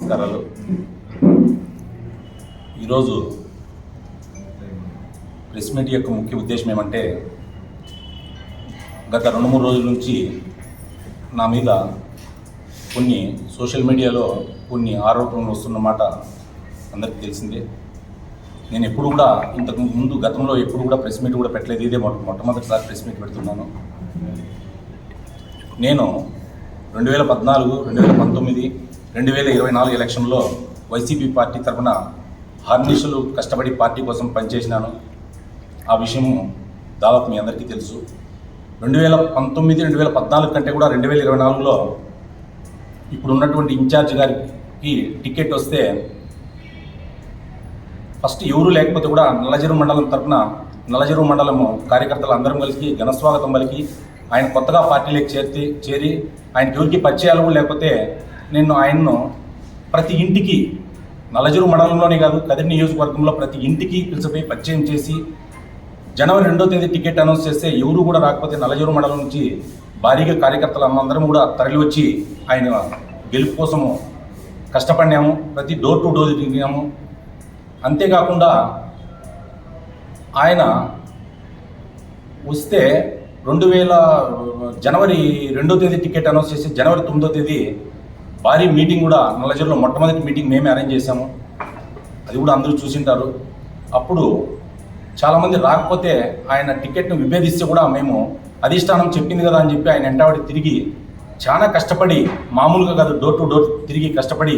నమస్కారాలు. ఈరోజు press meet యొక్క ముఖ్య ఉద్దేశం ఏమంటే గత రెండు మూడు రోజుల నుంచి నా మీద కొన్ని సోషల్ మీడియాలో కొన్ని ఆరోపణలు వస్తున్నమాట అందరికీ తెలిసిందే. నేను ఎప్పుడు కూడా ఇంతకు ముందు గతంలో ఎప్పుడు కూడా ప్రెస్ మీట్ కూడా పెట్టలేదు. ఇదే మొట్ట మొట్టమొదటిసారి ప్రెస్ మీట్ పెడుతున్నాను. నేను రెండు వేల పద్నాలుగు రెండు వేల పంతొమ్మిది రెండు వేల ఇరవై నాలుగు ఎలక్షన్లో వైసీపీ పార్టీ తరఫున హర్నిషులు కష్టపడి పార్టీ కోసం పనిచేసినాను. ఆ విషయం దాదాపు మీ అందరికీ తెలుసు. రెండు వేల పంతొమ్మిది రెండు వేల పద్నాలుగు కంటే కూడా రెండు వేల ఇరవై నాలుగులో ఇప్పుడు ఉన్నటువంటి ఇన్ఛార్జ్ గారికి టికెట్ వస్తే ఫస్ట్ ఎవరు లేకపోతే కూడా నల్లజెరువు మండలం తరఫున నల్లజెరువు మండలము కార్యకర్తలు అందరం కలిసి ఘనస్వాగతం పలికి ఆయన కొత్తగా పార్టీలోకి చేర్చి చేరి ఆయన ఎవరికి పరిచయాలు కూడా లేకపోతే నేను ఆయన్ను ప్రతి ఇంటికి నలజరు మండలంలోనే కాదు కదిరి నియోజకవర్గంలో ప్రతి ఇంటికి పిలిచిపోయి పరిచయం చేసి జనవరి రెండో తేదీ టికెట్ అనౌన్స్ చేస్తే ఎవరు కూడా రాకపోతే నలజరు మండలం నుంచి భారీగా కార్యకర్తలు అందరం కూడా తరలి వచ్చి ఆయన గెలుపు కోసము కష్టపడినాము ప్రతి డోర్ టు డోర్ తిరిగినాము. అంతేకాకుండా ఆయన వస్తే రెండు వేల జనవరి రెండో తేదీ టికెట్ అనౌన్స్ చేసి జనవరి తొమ్మిదో తేదీ భారీ మీటింగ్ కూడా నల్లజర్లో మొట్టమొదటి మీటింగ్ మేమే అరేంజ్ చేశాము. అది కూడా అందరూ చూసింటారు. అప్పుడు చాలామంది రాకపోతే ఆయన టికెట్ను విభేదిస్తే కూడా మేము అధిష్టానం చెప్పింది కదా అని చెప్పి ఆయన వెంటబడి తిరిగి చాలా కష్టపడి మామూలుగా కాదు డోర్ టు డోర్ తిరిగి కష్టపడి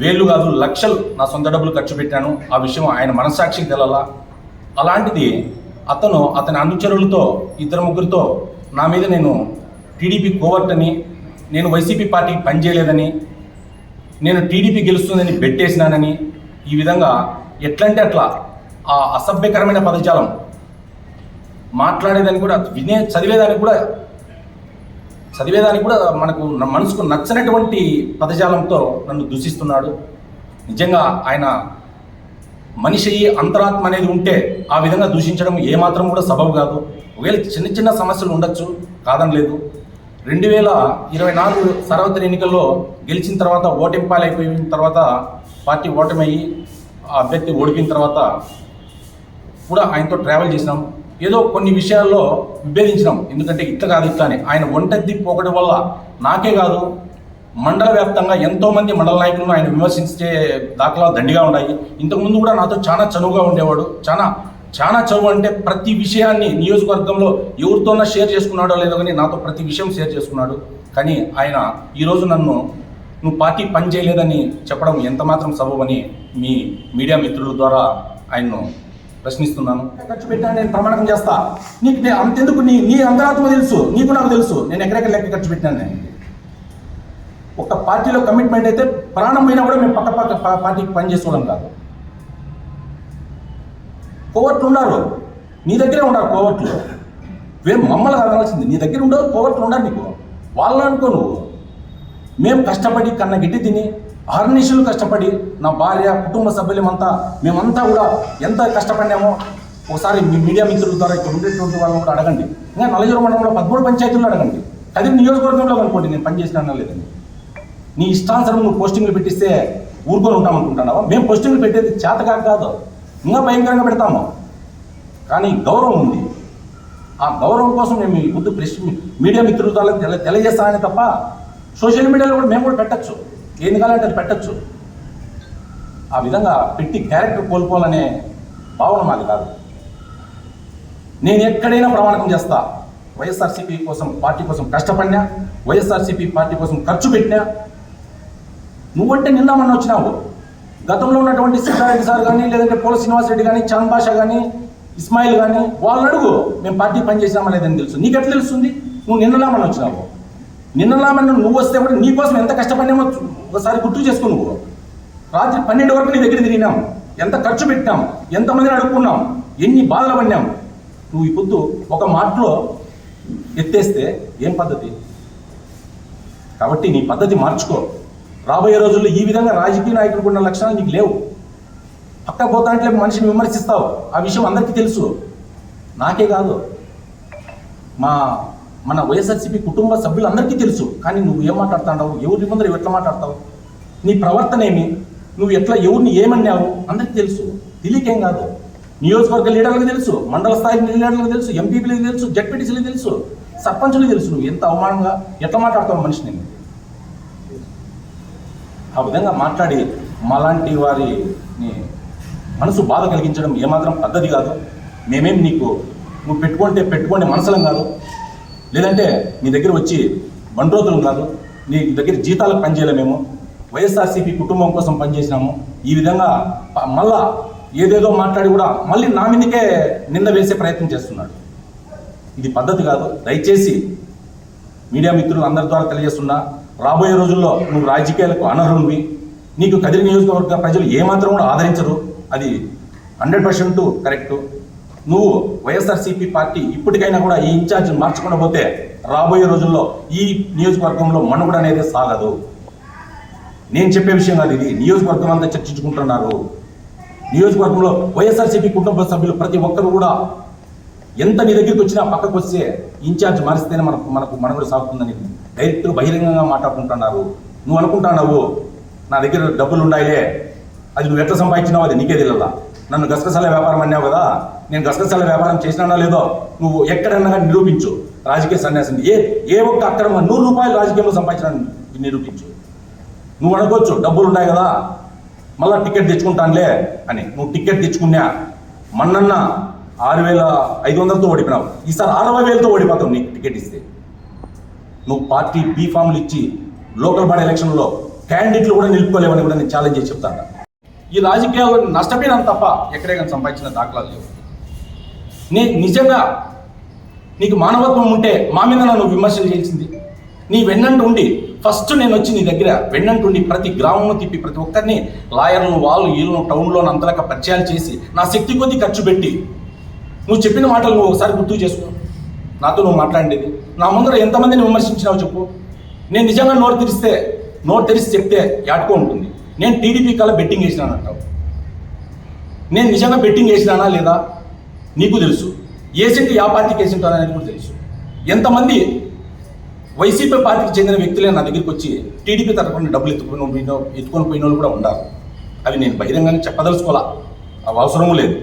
వేలు కాదు లక్షలు నా సొంత డబ్బులు ఖర్చు పెట్టాను. ఆ విషయం ఆయన మనస్సాక్షికి తెలాలా. అలాంటిది అతను అతని అనుచరులతో ఇద్దరు ముగ్గురితో నా మీద నేను టీడీపీ కోవర్ట్ అని నేను వైసీపీ పార్టీకి పనిచేయలేదని నేను టీడీపీ గెలుస్తుందని బెట్టేసినానని ఈ విధంగా ఎట్లంటే అట్లా ఆ అసభ్యకరమైన పదజాలం మాట్లాడేదానికి కూడా వినే చదివేదానికి కూడా చదివేదానికి కూడా మనకు మనసుకు నచ్చనటువంటి పదజాలంతో నన్ను దూషిస్తున్నాడు. నిజంగా ఆయన మనిషి అంతరాత్మ అనేది ఉంటే ఆ విధంగా దూషించడం ఏమాత్రం కూడా సబబు కాదు. ఒకవేళ చిన్న చిన్న సమస్యలు ఉండొచ్చు కాదని లేదు రెండు వేల ఇరవై నాలుగు సార్వత్రిక ఎన్నికల్లో గెలిచిన తర్వాత ఓటింపాలైపోయిన తర్వాత పార్టీ ఓటమయ్యి ఆ అభ్యర్థి ఓడిపోయిన తర్వాత కూడా ఆయనతో ట్రావెల్ చేసినాం. ఏదో కొన్ని విషయాల్లో విభేదించినాం. ఎందుకంటే ఇట్లా కాదు ఇట్లా అని ఆయన ఒంటద్ది పోకడం వల్ల నాకే కాదు మండల వ్యాప్తంగా ఎంతోమంది మండల నాయకులను ఆయన విమర్శించే దాఖలా దండిగా ఉన్నాయి. ఇంతకుముందు కూడా నాతో చాలా చనువుగా ఉండేవాడు చాలా చాలా చదువు అంటే ప్రతి విషయాన్ని నియోజకవర్గంలో ఎవరితోనో షేర్ చేసుకున్నాడో లేదో కానీ నాతో ప్రతి విషయం షేర్ చేసుకున్నాడు. కానీ ఆయన ఈరోజు నన్ను నువ్వు పార్టీ పని చేయలేదని చెప్పడం ఎంత మాత్రం సబబని మీ మీడియా మిత్రుల ద్వారా ఆయన్ను ప్రశ్నిస్తున్నాను. ఖర్చు పెట్టాను నేను ప్రమాణం చేస్తా. నీకు నేను అంతెందుకు నీ నీ అంతరాత్మ తెలుసు. నీకు నాకు తెలుసు. నేను ఎక్కడెక్కడ లెక్క ఖర్చు పెట్టాను నేను ఒక పార్టీలో కమిట్మెంట్ అయితే ప్రాణం పోయినా కూడా మేము పక్క పక్క పార్టీకి పని చేసుకోవడం కాదు. కోవర్ట్లు ఉన్నారు. నీ దగ్గరే ఉన్నారు కోవర్ట్లు. వేం మమ్మల్ని కావాల్సింది నీ దగ్గర ఉండవు కోవర్ట్లు ఉన్నారు నీకు. వాళ్ళని అనుకో నువ్వు. మేము కష్టపడి కన్న గిడ్డి తిని అహర్నిశలు కష్టపడి నా భార్య కుటుంబ సభ్యులమంతా మేమంతా కూడా ఎంత కష్టపడినామో ఒకసారి మీ మీడియా మిత్రుల ద్వారా ఇక్కడ ఉండేటువంటి వాళ్ళని కూడా అడగండి. ఇంకా నలజీరు మండలంలో పదమూడు పంచాయతీల్లో అడగండి. కదిరి నియోజకవర్గంలో అనుకోండి నేను పని చేసినా లేదండి నీ ఇష్టానుసరం నువ్వు పోస్టింగ్లు పెట్టిస్తే ఊరుకొని ఉంటామనుకుంటున్నావా? మేము పోస్టింగ్లు పెట్టేది చేతకాక కాదు. ఇంకా భయంకరంగా పెడతాము. కానీ గౌరవం ఉంది. ఆ గౌరవం కోసం నేను మీ ముందు ప్రెస్ మీడియా మిత్రుల ద్వారా తెల తెలియజేస్తానని తప్ప సోషల్ మీడియాలో కూడా మేము కూడా పెట్టచ్చు. ఏది కావాలంటే అది పెట్టచ్చు. ఆ విధంగా పెట్టి క్యారెక్టర్ కోల్పోవాలనే భావన మాది కాదు. నేను ఎక్కడైనా ప్రమాణకం చేస్తా. వైఎస్ఆర్సీపీ కోసం పార్టీ కోసం కష్టపడినా వైఎస్ఆర్సీపీ పార్టీ కోసం ఖర్చు పెట్టినా నువ్వంటే నిన్న మొన్న వచ్చినావు. గతంలో ఉన్నటువంటి సిద్ధారెడ్డి సార్ కానీ లేదంటే పోల శ్రీనివాసరెడ్డి కానీ చంద్ బాషా కానీ ఇస్మాయిల్ కానీ వాళ్ళు అడుగు మేము పార్టీ పనిచేసినామా లేదని తెలుసు. నీకు ఎట్లా తెలుస్తుంది? నువ్వు నిన్నలా మన వచ్చినావు. నిన్నలామని నువ్వు వస్తే కూడా నీకోసం ఎంత కష్టపడినామో ఒకసారి గుర్తు చేసుకో నువ్వు. రాత్రి పన్నెండు వరకు నీ దగ్గర తిరిగినాం. ఎంత ఖర్చు పెట్టినాం. ఎంతమందిని అడుక్కున్నాం. ఎన్ని బాధలు పడినాం. నువ్వు ఈ పొద్దు ఒక మాటలో ఎత్తేస్తే ఏం పద్ధతి? కాబట్టి నీ పద్ధతి మార్చుకో. రాబోయే రోజుల్లో ఈ విధంగా రాజకీయ నాయకులకు ఉన్న లక్షణాలు నీకు లేవు. పక్క పోతాంటే మనిషిని విమర్శిస్తావు. ఆ విషయం అందరికీ తెలుసు. నాకే కాదు. మా మన వైఎస్ఆర్సీపీ కుటుంబ సభ్యులందరికీ తెలుసు. కానీ నువ్వు ఏం మాట్లాడుతున్నావు? ఎవరి ముందర ఎట్లా మాట్లాడతావు? నీ ప్రవర్తన ఏమి? నువ్వు ఎట్లా ఎవరిని ఏమన్నావు? అందరికి తెలుసు. తెలియకేం కాదు. నియోజకవర్గ లీడర్లకు తెలుసు. మండల స్థాయి లీడర్లకు తెలుసు. ఎంపీపీలకు తెలుసు. జడ్పీటీసీలకు తెలుసు. సర్పంచులకు తెలుసు. నువ్వు ఎంత అవమానంగా ఎట్లా మాట్లాడతావు మనిషిని? ఆ విధంగా మాట్లాడి మాలాంటి వారిని మనసు బాధ కలిగించడం ఏమాత్రం పద్ధతి కాదు. మేమేం నీకు నువ్వు పెట్టుకుంటే పెట్టుకోండి మనసులం కాదు. లేదంటే నీ దగ్గర వచ్చి బండ్రోతులం కాదు. నీ దగ్గర జీతాలకు పనిచేయలేము మేము. వైఎస్ఆర్సీపీ కుటుంబం కోసం పనిచేసినాము. ఈ విధంగా మళ్ళా ఏదేదో మాట్లాడి కూడా మళ్ళీ నా మీదకే నింద వేసే ప్రయత్నం చేస్తున్నాడు. ఇది పద్ధతి కాదు. దయచేసి మీడియా మిత్రులు అందరి ద్వారా తెలియజేస్తున్నా. రాబోయే రోజుల్లో నువ్వు రాజకీయాలకు అనర్హుడివి. నీకు కదిరి నియోజకవర్గ ప్రజలు ఏమాత్రం కూడా ఆదరించరు. అది హండ్రెడ్ పర్సెంట్ కరెక్ట్. నువ్వు వైఎస్ఆర్సీపీ పార్టీ ఇప్పటికైనా కూడా ఈ ఇన్ఛార్జ్ మార్చకుండా పోతే రాబోయే రోజుల్లో ఈ నియోజకవర్గంలో మనుగడ అనేది సాగదు. నేను చెప్పే విషయం కాదు ఇది. నియోజకవర్గం అంతా చర్చించుకుంటున్నారు. నియోజకవర్గంలో వైఎస్ఆర్సీపీ కుటుంబ సభ్యులు ప్రతి ఒక్కరు కూడా ఎంత నీ దగ్గరికి వచ్చినా పక్కకు వస్తే ఇన్ఛార్జ్ మారిస్తేనే మనకు మనకు మనుగడ సాగుతుందని డైరెక్ట్ బహిరంగంగా మాట్లాడుకుంటున్నారు. నువ్వు అనుకుంటున్నావు నా దగ్గర డబ్బులు ఉండాయిలే. అది నువ్వు ఎట్లా సంపాదించినావు అది నీకే తెలియదా నన్ను గసగసాల వ్యాపారం అన్నావు కదా నేను గసగసాల వ్యాపారం చేసినానా లేదో నువ్వు ఎక్కడన్నా కానీ నిరూపించు. రాజకీయ సన్యాసం. ఏ ఏ ఒక్క అక్కడ నూరు రూపాయలు రాజకీయంలో సంపాదించడానికి నిరూపించు. నువ్వు అనుకోవచ్చు డబ్బులు ఉన్నాయి కదా మళ్ళా టికెట్ తెచ్చుకుంటానులే అని. నువ్వు టికెట్ తెచ్చుకున్నా మన్నన్న ఆరు వేల ఐదు వందలతో ఓడిపోయినావు. ఈసారి అరవై వేలతో ఓడిపోతావు నీకు టికెట్ ఇస్తే. నువ్వు పార్టీ బీ ఫామ్లు ఇచ్చి లోకల్ బాడీ ఎలక్షన్లో క్యాండిడేట్లు కూడా నిలుపుకోలేవని కూడా నేను ఛాలెంజ్ చేసి చెప్తాను. ఈ రాజకీయాల్లో నష్టపోయినాను తప్ప ఎక్కడే కానీ సంపాదించిన దాఖలాలు లేవు. నీ నిజంగా నీకు మానవత్వం ఉంటే మా మీద నన్ను విమర్శలు చేసింది. నీ వెన్నంటు ఉండి ఫస్ట్ నేను వచ్చి నీ దగ్గర వెన్నంటుండి ప్రతి గ్రామంలో తిప్పి ప్రతి ఒక్కరిని లాయర్లను వాళ్ళు వీళ్ళను టౌన్లో అంతలాగా పరిచయాలు చేసి నా శక్తి కొద్దీ ఖర్చు పెట్టి నువ్వు చెప్పిన మాటలు నువ్వు ఒకసారి గుర్తు చేసుకో. నాతో నువ్వు మాట్లాడేది. నా ముందర ఎంతమందిని విమర్శించినావు చెప్పు. నేను నిజంగా నోరు తెరిస్తే నోరు తెరిచి చెప్తే యాడ్కో ఉంటుంది. నేను టీడీపీ కల్లా బెట్టింగ్ వేసినాను అంటావు. నేను నిజంగా బెట్టింగ్ వేసినానా లేదా? నీకు తెలుసు. ఏసింటి ఆ పార్టీకి వేసింటాను అనేది కూడా తెలుసు. ఎంతమంది వైసీపీ పార్టీకి చెందిన వ్యక్తులే నా దగ్గరికి వచ్చి టీడీపీ తరఫున డబ్బులు ఎత్తుకుని పోయిన- ఎత్తుకొని పోయిన వాళ్ళు కూడా ఉన్నారు. అవి నేను బహిరంగంగా చెప్పదలుచుకోవాలా? అవి అవసరము లేదు.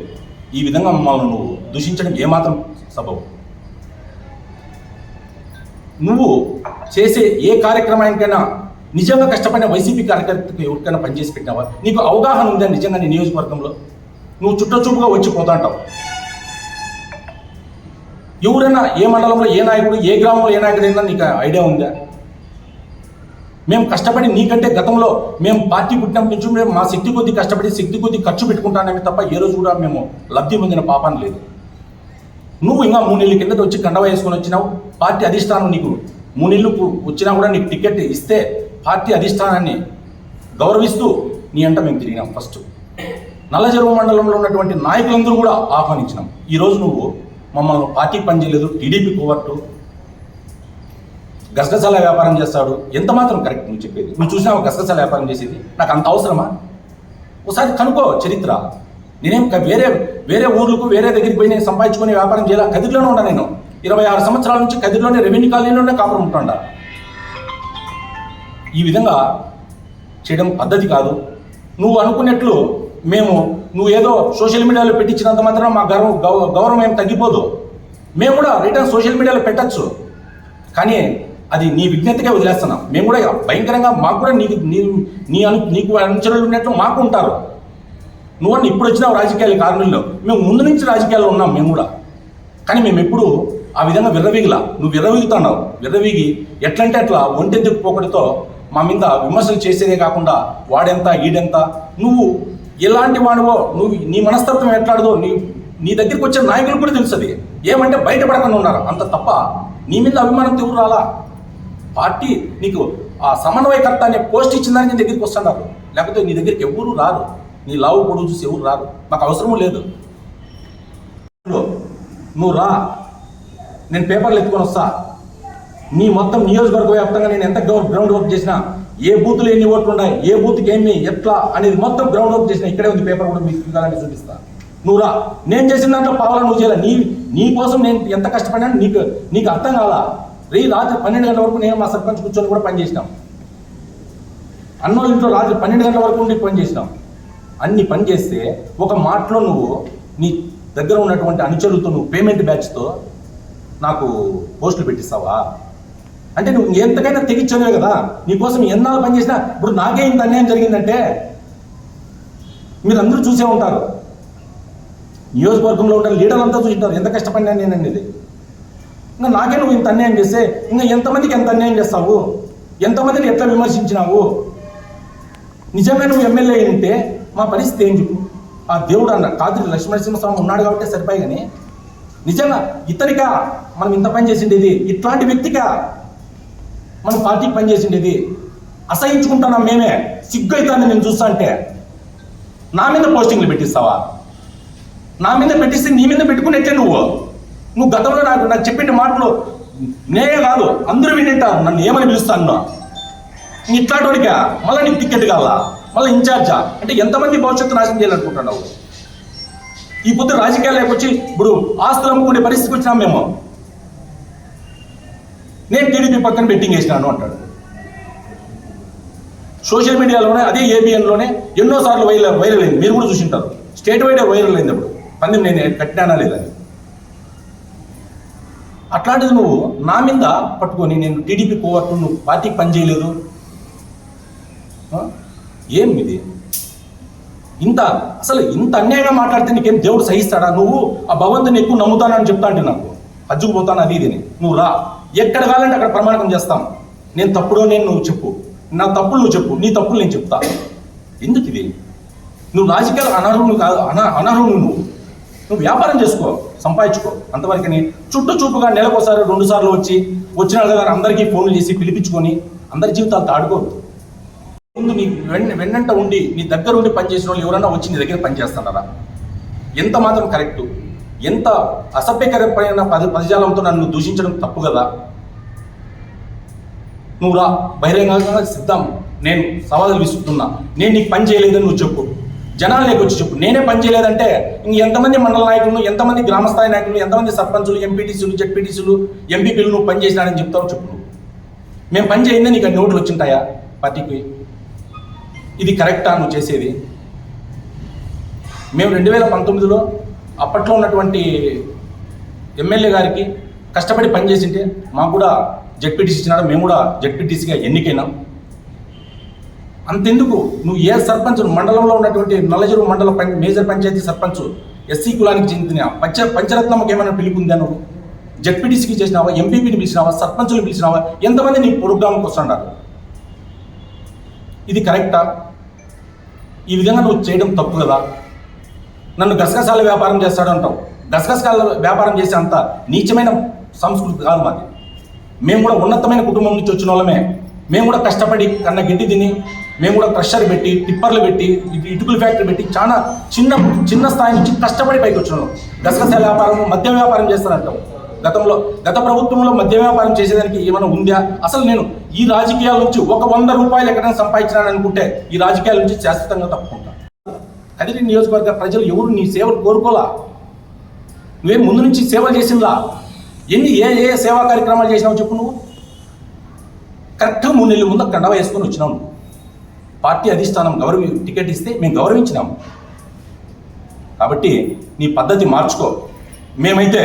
ఈ విధంగా మమ్మల్ని నువ్వు దూషించడం ఏమాత్రం సబబు. నువ్వు చేసే ఏ కార్యక్రమానికైనా నిజంగా కష్టపడిన వైసీపీ కార్యకర్తకు ఎవరికైనా పనిచేసి పెట్టినావా? నీకు అవగాహన ఉందా నిజంగా నీ నియోజకవర్గంలో. నువ్వు చుట్టచూపుగా వచ్చి పోతాంటావు ఎవరైనా ఏ మండలంలో ఏ నాయకుడు ఏ గ్రామంలో ఏ నాయకుడైనా నీకు ఐడియా ఉందా? మేము కష్టపడి నీకంటే గతంలో మేము పార్టీ పుట్టినప్పటి నుంచి మేము మా శక్తి కొద్ది కష్టపడి శక్తి కొద్ది ఖర్చు పెట్టుకుంటానమే తప్ప ఏ రోజు కూడా మేము లబ్ధి పొందిన పాపాన్ని లేదు. నువ్వు ఇంకా మూడు నెలల కిందట వచ్చి కండవ వేసుకొని వచ్చినావు? పార్టీ అధిష్టానం నీకు. మూడు నెలలు వచ్చినా కూడా నీకు టికెట్ ఇస్తే పార్టీ అధిష్టానాన్ని గౌరవిస్తూ నీ అంట మేము తిరిగినాం ఫస్ట్. నల్లచెరువు మండలంలో ఉన్నటువంటి నాయకులందరూ కూడా ఆహ్వానించినాం. ఈరోజు నువ్వు మమ్మల్ని పార్టీ పనిచేయలేదు టీడీపీ కోవట్టు గసగసాల వ్యాపారం చేస్తాడు. ఎంత మాత్రం కరెక్ట్ నువ్వు చెప్పేది? నువ్వు చూసినావు గసగసాల వ్యాపారం చేసేది? నాకు అంత అవసరమా? ఒకసారి కనుక్కో చరిత్ర. నేనేం వేరే వేరే ఊర్లకు వేరే దగ్గరికి పోయి నేను సంపాదించుకుని వ్యాపారం చేయాలి? కదిరిలోనే ఉన్నా నేను. ఇరవై ఆరు సంవత్సరాల నుంచి కదిరిలోనే రెవెన్యూ కాలనీలోనే కాపురం ఉంటుండా? ఈ విధంగా చేయడం పద్ధతి కాదు. నువ్వు అనుకున్నట్లు మేము నువ్వు ఏదో సోషల్ మీడియాలో పెట్టించినంత మాత్రం మా గౌరవం గౌ- గౌరవం ఏం తగ్గిపోదు. మేము కూడా రిటర్న్ సోషల్ మీడియాలో పెట్టచ్చు. కానీ అది నీ విజ్ఞతగా వదిలేస్తున్నాం. మేము కూడా భయంకరంగా మాకు కూడా నీకు నీ నీ అను నీకు అనుచరులు ఉన్నట్లు మాకు ఉంటారు. నువ్వు ఇప్పుడు వచ్చినావు రాజకీయాల కారణంలో మేము ముందు నుంచి రాజకీయాల్లో ఉన్నాం మేము కూడా. కానీ మేము ఎప్పుడు ఆ విధంగా విర్రవీగిలా. నువ్వు విర్రవీగుతున్నావు. విర్రవీగి ఎట్లంటే అట్లా ఒంటెందుకు పోకడితో మా మీద విమర్శలు చేసేదే కాకుండా వాడెంత ఈడెంత? నువ్వు ఎలాంటి వాడివో నువ్వు నీ మనస్తత్వం ఎట్లాడదో నీ నీ దగ్గరికి వచ్చే నాయకులు కూడా తెలుస్తుంది ఏమంటే బయటపడకుండా ఉన్నారు. అంత తప్ప నీ మీద అభిమానం ఎవరు రాలా? పార్టీ నీకు ఆ సమన్వయకర్త అనే పోస్ట్ ఇచ్చిన నీ దగ్గరికి వస్తున్నారు లేకపోతే నీ దగ్గరికి ఎవరు రారు. నీ లావు పొడుగు చూసి ఎవరు రారు. మాకు అవసరం లేదు. నువ్వు రా. నేను పేపర్లు ఎత్తుకొని వస్తా. నీ మొత్తం నియోజకవర్గ వ్యాప్తంగా నేను ఎంత గ్రౌండ్ గ్రౌండ్ వర్క్ చేసినా ఏ బూత్లో ఎన్ని ఓట్లు ఉన్నాయి ఏ బూత్కి ఏమి ఎట్లా అనేది మొత్తం గ్రౌండ్ వర్క్ చేసిన ఇక్కడే ఉంది పేపర్ కూడా మీకు ఇవ్వాలని చూపిస్తా. నువ్వు రా. నేను చేసిన దాంట్లో పావాలా నువ్వు చేయాలి? నీ నీ కోసం నేను ఎంత కష్టపడినా నీకు నీకు అర్థం కాలా రే రాత్రి పన్నెండు గంటల వరకు నేను మా సర్పంచ్ కూర్చొని కూడా పని చేసినాం. అన్నోళ్ళ ఇంట్లో రాత్రి పన్నెండు గంటల వరకు ఉండి పని చేసినాం. అన్ని పని చేస్తే ఒక మాటలో నువ్వు నీ దగ్గర ఉన్నటువంటి అనుచరులతో నువ్వు పేమెంట్ బ్యాచ్తో నాకు పోస్టులు పెట్టిస్తావా? అంటే నువ్వు ఎంతకైనా తెగించలేవు కదా. నీకోసం ఎన్నాళ్ళు పని చేసినా ఇప్పుడు నాకే ఇంత అన్యాయం జరిగిందంటే మీరు అందరూ చూసే ఉంటారు. నియోజకవర్గంలో ఉండే లీడర్లు అంతా చూసింటారు ఎంత కష్టపడినా నేను ఇది ఇంకా నాకే నువ్వు ఇంత అన్యాయం చేస్తే ఇంకా ఎంతమందికి ఎంత అన్యాయం చేస్తావు? ఎంతమందిని ఎట్లా విమర్శించినావు? నిజమే నువ్వు ఎమ్మెల్యే ఉంటే మా పరిస్థితి ఏం చెప్పు ఆ దేవుడు అన్న కాదు లక్ష్మణసింహస్వామి ఉన్నాడు కాబట్టి సరిపోయి కానీ నిజంగా ఇతనిగా మనం ఇంత పని చేసిండేది ఇట్లాంటి వ్యక్తిగా మనం పార్టీకి పని చేసిండేది అసహించుకుంటున్నాం మేమే సిగ్గు అవుతుంది నేను చూస్తా అంటే నా మీద పోస్టింగ్లు పెట్టిస్తావా? నా మీద పెట్టిస్తే నీ మీద పెట్టుకునేట్టే నువ్వు? నువ్వు గతంలో నాకు నాకు చెప్పిన మాటలు నేనే కాదు అందరూ వినింటారు నన్ను ఏమని పిలుస్తాను? నీ ఇట్లాంటి వాడికా? మళ్ళీ నీకు టికెట్ కావాలా? మళ్ళీ ఇన్ఛార్జా. అంటే ఎంతమంది భవిష్యత్తు నాశనం చేయాలనుకుంటున్నావు? ఈ పొద్దు రాజకీయాలకు వచ్చి ఇప్పుడు ఆస్తులు అమ్ముకునే పరిస్థితికి వచ్చినాం మేము. నేను టీడీపీ పక్కన బెట్టింగ్ వేసినాను అంటాడు. సోషల్ మీడియాలోనే అదే ఏబిఎన్లోనే ఎన్నోసార్లు వైరల్ వైరల్ అయింది. మీరు కూడా చూసింటారు. స్టేట్ వైడ్ వైరల్ అయింది అప్పుడు. పందెం నేను కట్టినానా లేదని అట్లాంటిది నువ్వు నా మీద పట్టుకొని నేను టీడీపీ కోవట్టు నువ్వు పార్టీకి పని చేయలేదు ఏం ఇది ఇంత అసలు ఇంత అన్యాయంగా మాట్లాడితే నీకేం దేవుడు సహిస్తాడా? నువ్వు ఆ భగవంతుని ఎక్కువ నమ్ముతానని చెప్తా అంటే నాకు. హజ్జుకుపోతాను అది ఇదిని నువ్వు రా. ఎక్కడ కావాలంటే అక్కడ ప్రమాణకం చేస్తాం. నేను తప్పుడో నేను నువ్వు చెప్పు. నా తప్పులు నువ్వు చెప్పు. నీ తప్పులు నేను చెప్తా. ఎందుకు ఇది? నువ్వు రాజకీయాలు అనర్హులు కాదు అన అనర్హులు నువ్వు. నువ్వు వ్యాపారం చేసుకో సంపాదించుకో. అంతవరకని చుట్టూ చూపుగా నెలకోసారి రెండు సార్లు వచ్చి వచ్చిన కదా అందరికీ ఫోన్లు చేసి పిలిపించుకొని అందరి జీవితాలు తాడుకోవద్దు. ముందు నీ వెన్నంట ఉండి నీ దగ్గర ఉండి పనిచేసిన వాళ్ళు ఎవరైనా వచ్చి నీ దగ్గర పనిచేస్తున్నారా? ఎంత మాత్రం కరెక్టు. ఎంత అసభ్యకరమైన పద పదజాలంతో నన్ను దూషించడం తప్పు కదా. నువ్వు రా బహిరంగంగా సిద్ధం. నేను సవాలు విసుకుతున్నా నేను నీకు పని చేయలేదని నువ్వు చెప్పు. జనాలకి వచ్చి చెప్పు. నేనే పని చేయలేదంటే ఇంక ఎంతమంది మండల నాయకులు ఎంతమంది గ్రామస్థాయి నాయకులు ఎంతమంది సర్పంచులు ఎంపీటీసీలు జెడ్పీటీసీలు ఎంపీపీలు నువ్వు పని చేసినాడని చెప్తావు చెప్పు నువ్వు. మేము పని చేయిందే నీకు అన్ని వచ్చింటాయా? పార్టీకి ఇది కరెక్టా నువ్వు చేసేది? మేము రెండు వేల పంతొమ్మిదిలో అప్పట్లో ఉన్నటువంటి ఎమ్మెల్యే గారికి కష్టపడి పనిచేసింటే మాకు కూడా జడ్పీటీసీ ఇచ్చినాడు మేము కూడా జడ్పీటీసీగా ఎన్నికైనాం. అంతెందుకు? నువ్వు ఏ సర్పంచ్ మండలంలో ఉన్నటువంటి నల్లజరు మండల పం మేజర్ పంచాయతీ సర్పంచ్ ఎస్సీ కులానికి చెందిన పంచ పంచరత్నమ్మకి ఏమైనా పిలుపుందా నువ్వు? జడ్పీటీసీకి చేసినావా ఎంపీపీని పిలిచినావా సర్పంచులు పిలిచినావా? ఎంతమంది నీ ప్రోగ్రాంకి వస్తున్నారు ఇది కరెక్టా? ఈ విధంగా నువ్వు చేయడం తప్పు కదా? నన్ను గసగసాల వ్యాపారం చేస్తాడు అంటావు. గసగసాల వ్యాపారం చేసే అంత నీచమైన సంస్కృతి కాదు మాది. మేము కూడా ఉన్నతమైన కుటుంబం నుంచి వచ్చిన వాళ్ళమే. మేము కూడా కష్టపడి కన్న గిడ్డి తిని మేము కూడా క్రషర్ పెట్టి టిప్పర్లు పెట్టి ఇటుకుల ఇటుకల ఫ్యాక్టరీ పెట్టి చాలా చిన్న చిన్న స్థాయి నుంచి కష్టపడి పైకి వచ్చిన వాళ్ళం. గసగసాల వ్యాపారం మద్యం వ్యాపారం చేస్తానంటావు గతంలో గత ప్రభుత్వంలో మద్య వ్యాపారం చేసేదానికి ఏమైనా ఉందా? అసలు నేను ఈ రాజకీయాల నుంచి ఒక వంద రూపాయలు ఎక్కడైనా సంపాదించినాను అనుకుంటే ఈ రాజకీయాల నుంచి శాశ్వతంగా తప్పుకుంటా. కదిరి నియోజకవర్గ ప్రజలు ఎవరు? నీ సేవలు కోరుకోలా? నువ్వేం ముందు నుంచి సేవలు చేసిందా? ఎన్ని ఏ ఏ సేవా కార్యక్రమాలు చేసినావు చెప్పు నువ్వు? కరెక్ట్గా మూడు నెలల ముందు కండవ వేసుకొని వచ్చినావు పార్టీ అధిష్టానం గౌరవి టికెట్ ఇస్తే మేము గౌరవించినాము కాబట్టి నీ పద్ధతి మార్చుకో. మేమైతే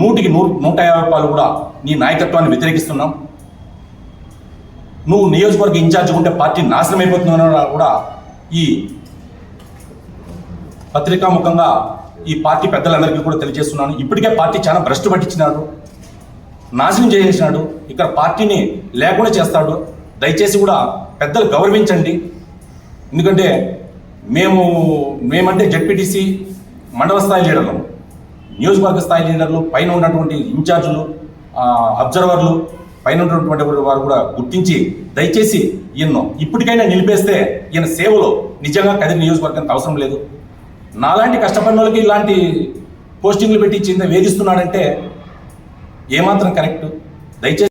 నూటికి నూరు నూట యాభై రూపాయలు కూడా నీ నాయకత్వాన్ని వ్యతిరేకిస్తున్నాం. నువ్వు నియోజకవర్గ ఇన్ఛార్జ్ ఉంటే పార్టీ నాశనం అయిపోతుందన్న కూడా ఈ పత్రికాముఖంగా ఈ పార్టీ పెద్దలందరికీ కూడా తెలియజేస్తున్నాను. ఇప్పటికే పార్టీ చాలా భ్రష్టు పట్టించినాడు నాశనం చేసేసినాడు. ఇక్కడ పార్టీని లేకుండా చేస్తాడు. దయచేసి కూడా పెద్దలు గౌరవించండి. ఎందుకంటే మేము మేమంటే జడ్పీటీసీ మండల స్థాయి లీడర్లు. నియోజకవర్గ స్థాయి లీడర్లు పైన ఉన్నటువంటి ఇన్ఛార్జులు అబ్జర్వర్లు పైన ఉన్నటువంటి వారు కూడా గుర్తించి దయచేసి ఈయన్ను ఇప్పటికైనా నిలిపేస్తే ఈయన సేవలో నిజంగా కదిరి నియోజకవర్గానికి అవసరం లేదు. నాలాంటి కష్టపడిన వాళ్ళకి ఇలాంటి పోస్టింగ్లు పెట్టి చింత వేధిస్తున్నాడంటే ఏమాత్రం కరెక్ట్. దయచేసి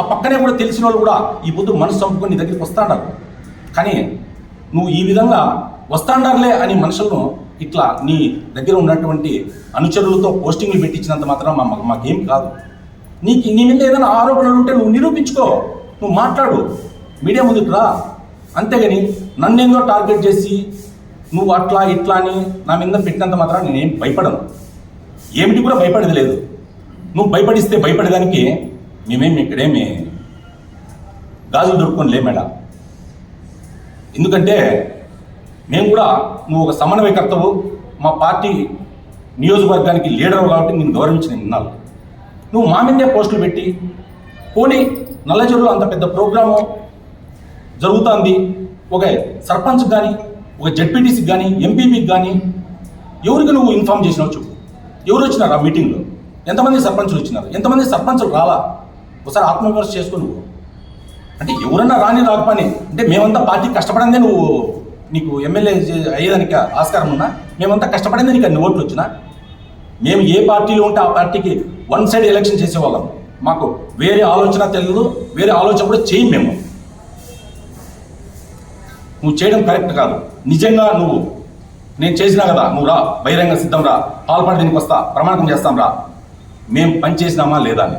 ఆ పక్కనే కూడా తెలిసిన వాళ్ళు కూడా ఈ పొద్దు మనసు చంపుకొని నీ దగ్గరికి వస్తాడారు కానీ నువ్వు ఈ విధంగా వస్తాండారులే అని మనుషులను ఇట్లా నీ దగ్గర ఉన్నటువంటి అనుచరులతో పోస్టింగ్లు పెట్టించినంత మాత్రం మా మాకేం కాదు. నీకు నీ మీద ఏదైనా ఆరోపణలు ఉంటే నువ్వు నిరూపించుకో. నువ్వు మాట్లాడు. మీడియా ముందుకు రా. అంతేగాని నన్నేందో టార్గెట్ చేసి నువ్వు అట్లా ఇట్లా అని నా మీద పెట్టినంత మాత్రం నేనేం భయపడను. ఏమిటి కూడా భయపడేది లేదు. నువ్వు భయపడిస్తే భయపడేదానికి మేమేమి ఇక్కడేమి గాజులు దొరుకుకొని లే మేడం. ఎందుకంటే మేము కూడా నువ్వు ఒక సమన్వయకర్తవు మా పార్టీ నియోజకవర్గానికి లీడర్ కాబట్టి నేను గౌరవించిన నిన్నాళ్ళు నువ్వు మా మీదే పోస్టులు పెట్టి పోనీ నల్లచెరువులో అంత పెద్ద ప్రోగ్రాము జరుగుతుంది ఒక సర్పంచ్ కానీ ఒక జడ్పీటీసీకి కానీ ఎంపీపీకి కానీ ఎవరికి నువ్వు ఇన్ఫామ్ చేసినావు చెప్పు. ఎవరు వచ్చినారు ఆ మీటింగ్లో? ఎంతమంది సర్పంచులు వచ్చినారు? ఎంతమంది సర్పంచులు రాలా? ఒకసారి ఆత్మవిమర్శ చేసుకో నువ్వు. అంటే ఎవరన్నా రాని రాకపోని అంటే మేమంతా పార్టీ కష్టపడందే నువ్వు నీకు ఎమ్మెల్యే అయ్యేదానికి ఆస్కారం ఉన్నా మేమంతా కష్టపడింది నీకు అన్ని ఓట్లు వచ్చినా. మేము ఏ పార్టీలో ఉంటే ఆ పార్టీకి వన్ సైడ్ ఎలక్షన్ చేసేవాళ్ళం. మాకు వేరే ఆలోచన తెలియదు వేరే ఆలోచన కూడా చేయం మేము. నువ్వు చేయడం కరెక్ట్ కాదు. నిజంగా నువ్వు నేను చేసినా కదా నువ్వు రా బహిరంగ సిద్ధం రా పాల్పడి దీనికి వస్తా ప్రమాణం చేస్తాం రా. మేము పని చేసినామా లేదా అని.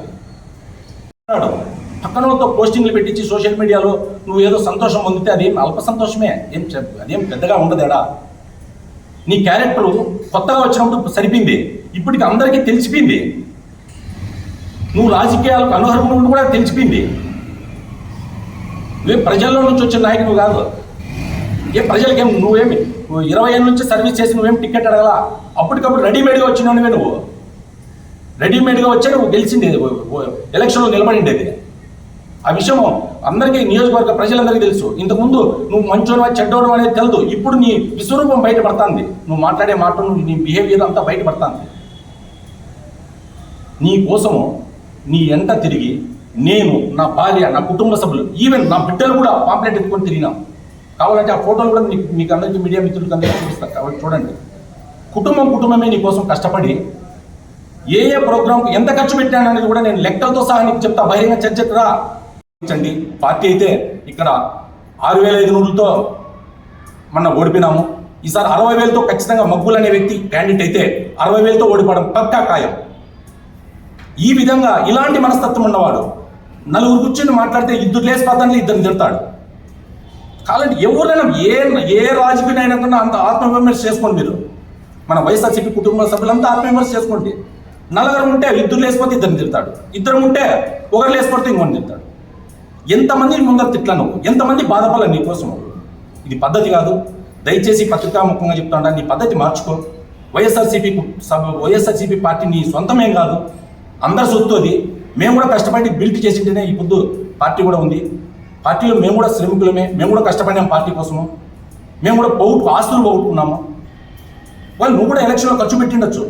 పక్కనతో పోస్టింగ్లు పెట్టించి సోషల్ మీడియాలో నువ్వు ఏదో సంతోషం పొందితే అదేం అల్ప సంతోషమే. ఏం చెప్- అదేం పెద్దగా ఉండదేడా నీ క్యారెక్టర్ కొత్తగా వచ్చినప్పుడు సరిపోయింది. ఇప్పటికి అందరికీ తెలిసిపోయింది. నువ్వు రాజకీయాలకు అనుహరణ కూడా తెలిసిపోయింది. నువ్వు ప్రజల్లో నుంచి వచ్చిన నాయకుడు కాదు. ఏ ప్రజలకేం నువ్వేమి ఇరవై ఏళ్ళ నుంచి సర్వీస్ చేసి నువ్వేం టికెట్ అడగలా? అప్పటికప్పుడు రెడీమేడ్గా వచ్చినవే నువ్వు. రెడీమేడ్గా వచ్చే నువ్వు గెలిచింది. ఎలక్షన్లో నిలబడిండేది. ఆ విషయం అందరికీ నియోజకవర్గ ప్రజలందరికీ తెలుసు. ఇంతకుముందు నువ్వు మంచోడు చెడ్డోడు అనేది తెలుదు. ఇప్పుడు నీ విశ్వరూపం బయటపడుతుంది. నువ్వు మాట్లాడే మాటలు నీ బిహేవియర్ అంతా బయటపడుతుంది. నీ కోసము నీ ఎంట తిరిగి నేను నా భార్య నా కుటుంబ సభ్యులు ఈవెన్ నా బిడ్డలు కూడా పాంప్లెట్ ఎత్తుకొని తిరిగినాం. కావాలంటే ఆ ఫోటోలు కూడా మీకు మీకు అందరికీ మీడియా మిత్రులకు అందరికీ చూపిస్తారు కాబట్టి చూడండి. కుటుంబం కుటుంబమే నీ కోసం కష్టపడి ఏ ఏ ప్రోగ్రాంకు ఎంత ఖర్చు పెట్టాను అనేది కూడా నేను లెక్కలతో సహా నీకు చెప్తా. బహిరంగ చర్చకు రా. చండి పార్టీ అయితే ఇక్కడ ఆరు వేల ఐదు నూరులతో మొన్న ఓడిపోయినాము. ఈసారి అరవై వేలతో ఖచ్చితంగా మగ్గులు అనే వ్యక్తి క్యాండిడేట్ అయితే అరవై వేలతో ఓడిపోవడం పక్కా ఖాయం ఈ విధంగా ఇలాంటి మనస్తత్వం ఉన్నవాడు నలుగురు కూర్చొని మాట్లాడితే ఇద్దరు లేసి పదాన్ని ఇద్దరు తిడతాడు. కాబట్టి ఎవరైనా ఏ ఏ రాజకీయనైనా కూడా అంత ఆత్మవిమర్శ చేసుకోండి మీరు. మన వైఎస్ఆర్సీపీ కుటుంబ సభ్యులంతా ఆత్మవిమర్శ చేసుకోండి. నలుగురు ఉంటే ఇద్దరు లేసిపోతే ఇద్దరిని తిడతాడు. ఇద్దరు ఉంటే ఒకరు లేసిపోతే ఇంకొని తిడతాడు. ఎంతమంది ముందర తిట్లను ఎంతమంది బాధపడాలి నీకోసం ఇది పద్ధతి కాదు. దయచేసి పత్రికాముఖంగా చెప్తాడా నీ పద్ధతి మార్చుకో. వైఎస్ఆర్సీపీ సభ వైఎస్ఆర్సీపీ పార్టీ నీ సొంతమేం కాదు. అందరి సొత్తు అది. మేము కూడా కష్టపడి బిల్ట్ చేసింటేనే ఈ పొద్దు పార్టీ కూడా ఉంది. పార్టీలో మేము కూడా శ్రమికులమే. మేము కూడా కష్టపడినాం పార్టీ కోసము. మేము కూడా పోగొట్టు ఆస్తులు పోగొట్టుకున్నాము వాళ్ళు నువ్వు కూడా ఎలక్షన్లో ఖర్చు పెట్టిండొచ్చు.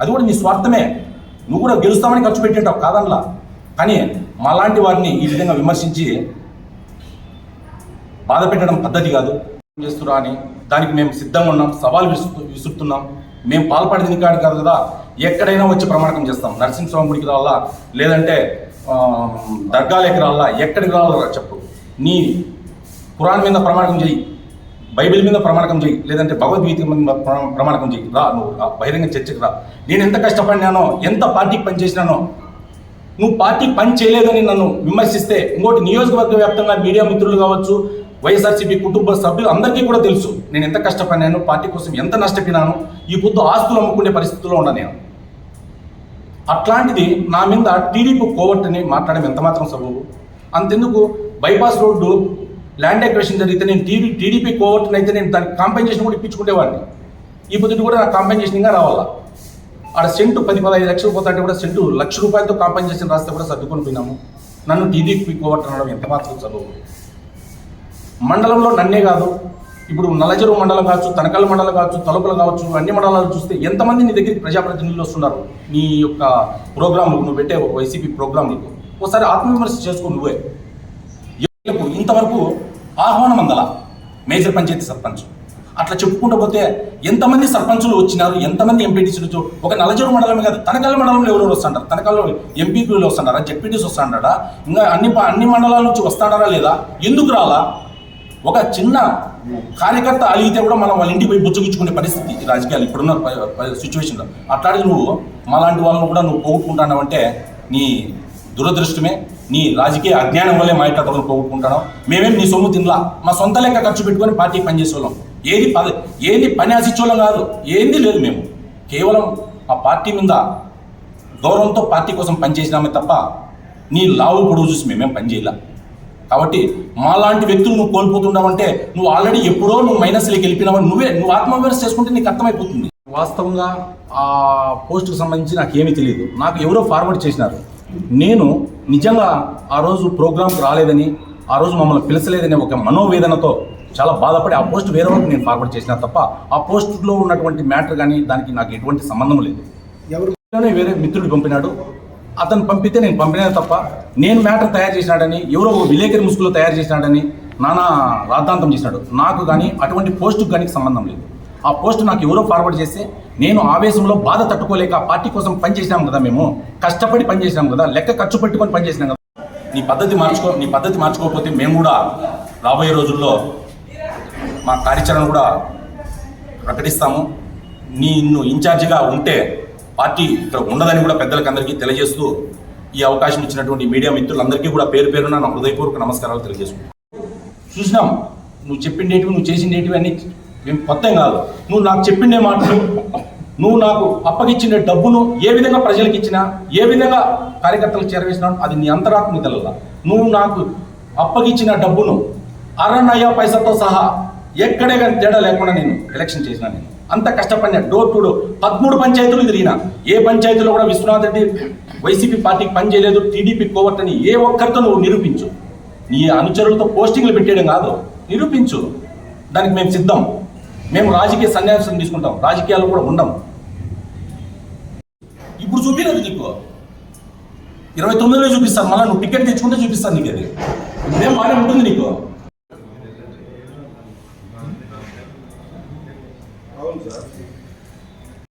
అది కూడా నీ స్వార్థమే. నువ్వు కూడా గెలుస్తామని ఖర్చు పెట్టింటావు కాదనలా. కానీ మాలాంటి వారిని ఈ విధంగా విమర్శించి బాధ పెట్టడం పద్ధతి కాదు. ఏం చేస్తురా అని దానికి మేము సిద్ధంగా ఉన్నాం సవాల్ విసు విసురుతున్నాం. మేము పాల్పడేది కాదు కాదు కదా ఎక్కడైనా వచ్చి ప్రమాణకం చేస్తాం. నరసింహస్వామి గుడికి రావాలా? లేదంటే దర్గాలేకి దర్గాలకి రావాలా? ఎక్కడికి రావాలా చెప్పు. నీ పురాణం మీద ప్రమాణకం చేయి బైబిల్ మీద ప్రమాణకం చేయి లేదంటే భగవద్గీత మీద ప్రమాణకం చేయి. రా నువ్వు బహిరంగ చర్చకు రా. నేను ఎంత కష్టపడినానో ఎంత పార్టీకి పనిచేసినానో నువ్వు పార్టీ పని చేయలేదని నన్ను విమర్శిస్తే ఇంకోటి నియోజకవర్గ వ్యాప్తంగా మీడియా మిత్రులు కావచ్చు వైఎస్ఆర్సీపీ కుటుంబ సభ్యులు అందరికీ కూడా తెలుసు. నేను ఎంత కష్టపడినాను పార్టీ కోసం ఎంత నష్టపోయినాను ఈ పొద్దు ఆస్తులు అమ్ముకునే పరిస్థితిలో ఉన్నా నేను. అట్లాంటిది నా మీద టీడీపీ కోవట్టని మాట్లాడడం ఎంత మాత్రం సబబు? అంతెందుకు? బైపాస్ రోడ్డు ల్యాండ్ ఎక్వేషన్ జరిగితే నేను టీడీ టీడీపీ కోవట్టని అయితే నేను దానికి కాంపెన్సేషన్ కూడా ఇప్పించుకునేవాడిని. ఈ పొద్దుటి కూడా నాకు కాంపెన్సేషన్గా ఇంకా రావాలా? ఆడ సెంటు పది పదహైదు లక్షలు పోతాంటే కూడా సెంటు లక్ష రూపాయలతో కాంపెన్సేషన్ రాస్తే కూడా సర్దుకొని పోయినాము. నన్ను టీడీపీ కోవర్ట్ అనడం ఎంత మాత్రం చదువు. మండలంలో నన్నే కాదు ఇప్పుడు నల్లచెరువు మండలం కావచ్చు తనకల్ మండలం కావచ్చు తలుపులు కావచ్చు అన్ని మండలాలు చూస్తే ఎంతమంది నీ దగ్గరికి ప్రజాప్రతినిధులు వస్తున్నారు? నీ యొక్క ప్రోగ్రాంలు నువ్వు పెట్టే వైసీపీ ప్రోగ్రాంలకు ఒకసారి ఆత్మవిమర్శ చేసుకో నువ్వే. ఇంతవరకు ఆహ్వానం అందల మేజర్ పంచాయతీ సర్పంచ్. అట్లా చెప్పుకుంటూ పోతే ఎంతమంది సర్పంచులు వచ్చినారు ఎంతమంది ఎంపీటీసీలు ఒక నలజరు మండలమే కాదు తనకల్ మండలంలో ఎవరు వస్తుంటారు? తనకల్లో ఎంపీపీలు వస్తుంటారా? జెడ్పీటీస్ వస్తుంటారా ఇంకా అన్ని అన్ని మండలాల నుంచి వస్తాడారా లేదా? ఎందుకు రాలా? ఒక చిన్న కార్యకర్త అలిగితే కూడా మనం వాళ్ళ ఇంటికి పోయి బుచ్చగించుకునే పరిస్థితి రాజకీయాలు ఇప్పుడున్న సిచ్యువేషన్లో అట్లాంటి నువ్వు మాలాంటి వాళ్ళని కూడా నువ్వు పోగొట్టుకుంటానంటే నీ దురదృష్టమే నీ రాజకీయ అజ్ఞానం వల్లే మా ఇంట్లో పోగొట్టుకుంటాను మేమేం నీ సొమ్ము తినలా? మా సొంత లెక్క ఖర్చు పెట్టుకొని పార్టీ పనిచేసేవాళ్ళం. ఏది పద ఏది పని ఆశించోళ్ళం కాదు ఏంది లేదు మేము. కేవలం ఆ పార్టీ మీద గౌరవంతో పార్టీ కోసం పనిచేసినామే తప్ప నీ లావు పొడవు చూసి మేమేం పనిచేయలే కాబట్టి మాలాంటి వ్యక్తులు నువ్వు కోల్పోతున్నావంటే నువ్వు ఆల్రెడీ ఎప్పుడో నువ్వు మైనస్లోకి వెళ్ళిపోయినావని నువ్వే నువ్వు ఆత్మవిమర్శ చేసుకుంటే నీకు అర్థమైపోతుంది. వాస్తవంగా ఆ పోస్టుకు సంబంధించి నాకు ఏమీ తెలియదు నాకు ఎవరో ఫార్వర్డ్ చేసినారు. నేను నిజంగా ఆ రోజు ప్రోగ్రామ్కి రాలేదని ఆ రోజు మమ్మల్ని పిలచలేదనే ఒక మనోవేదనతో చాలా బాధపడి ఆ పోస్ట్ వేరే వాళ్ళకి నేను ఫార్వర్డ్ చేసిన తప్ప ఆ పోస్ట్లో ఉన్నటువంటి మ్యాటర్ కానీ దానికి నాకు ఎటువంటి సంబంధం లేదు. ఎవరు? లోనే వేరే మిత్రుడు పంపినాడు. అతను పంపితే నేను పంపినా తప్ప నేను మ్యాటర్ తయారు చేసినాడని ఎవరో విలేకరి ముసుగులో తయారు చేసినాడని నానా రాద్ధాంతం చేసినాడు. నాకు కానీ అటువంటి పోస్టుకు కానీ సంబంధం లేదు. ఆ పోస్ట్ నాకు ఎవరో ఫార్వర్డ్ చేస్తే నేను ఆవేశంలో బాధ తట్టుకోలేక ఆ పార్టీ కోసం పనిచేసినాం కదా మేము కష్టపడి పనిచేసినాం కదా లెక్క ఖర్చు పెట్టుకొని పనిచేసినాం కదా. నీ పద్ధతి మార్చుకో నీ పద్ధతి మార్చుకోకపోతే మేము కూడా రాబోయే రోజుల్లో మా కార్యాచరణ కూడా ప్రకటిస్తాము. నిన్ను ఇన్ఛార్జిగా ఉంటే పార్టీ ఇక్కడ ఉండదని కూడా పెద్దలకు అందరికీ తెలియజేస్తూ ఈ అవకాశం ఇచ్చినటువంటి మీడియా మిత్రులందరికీ కూడా పేరు పేరున నా హృదయపూర్వక నమస్కారాలు తెలియజేసుకుంటాను చూసినాం నువ్వు చెప్పిండేటివి నువ్వు చేసిండేటివి అన్ని మేము కొత్త కాదు. నువ్వు నాకు చెప్పిండే మాటలు నువ్వు నాకు అప్పగిచ్చిన డబ్బును ఏ విధంగా ప్రజలకు ఇచ్చినా ఏ విధంగా కార్యకర్తలకు చేరవేసినా అది నీ అంతరాత్మ తెలల నువ్వు నాకు అప్పగిచ్చిన డబ్బును అరణయ్య పైసతో సహా ఎక్కడే కానీ తేడా లేకుండా నేను ఎలక్షన్ చేసిన నేను. అంత కష్టపడిన. డోర్ టు డోర్ పదమూడు పంచాయతీలు తిరిగిన. ఏ పంచాయతీలో కూడా విశ్వనాథ్ రెడ్డి వైసీపీ పార్టీకి పని చేయలేదు టీడీపీ కోవర్ట్ అని ఏ ఒక్కరితో నువ్వు నిరూపించు. నీ అనుచరులతో పోస్టింగ్లు పెట్టేయడం కాదు. నిరూపించు. దానికి మేము సిద్ధం. మేము రాజకీయ సన్యాసం తీసుకుంటాం. రాజకీయాలు కూడా ఉండం. ఇప్పుడు చూపించదు నీకు. ఇరవై తొమ్మిదిలో చూపిస్తాను. మళ్ళీ నువ్వు టికెట్ తెచ్చుకుంటే చూపిస్తాను నీకు అది. ఇదేం బాగానే ఉంటుంది నీకు.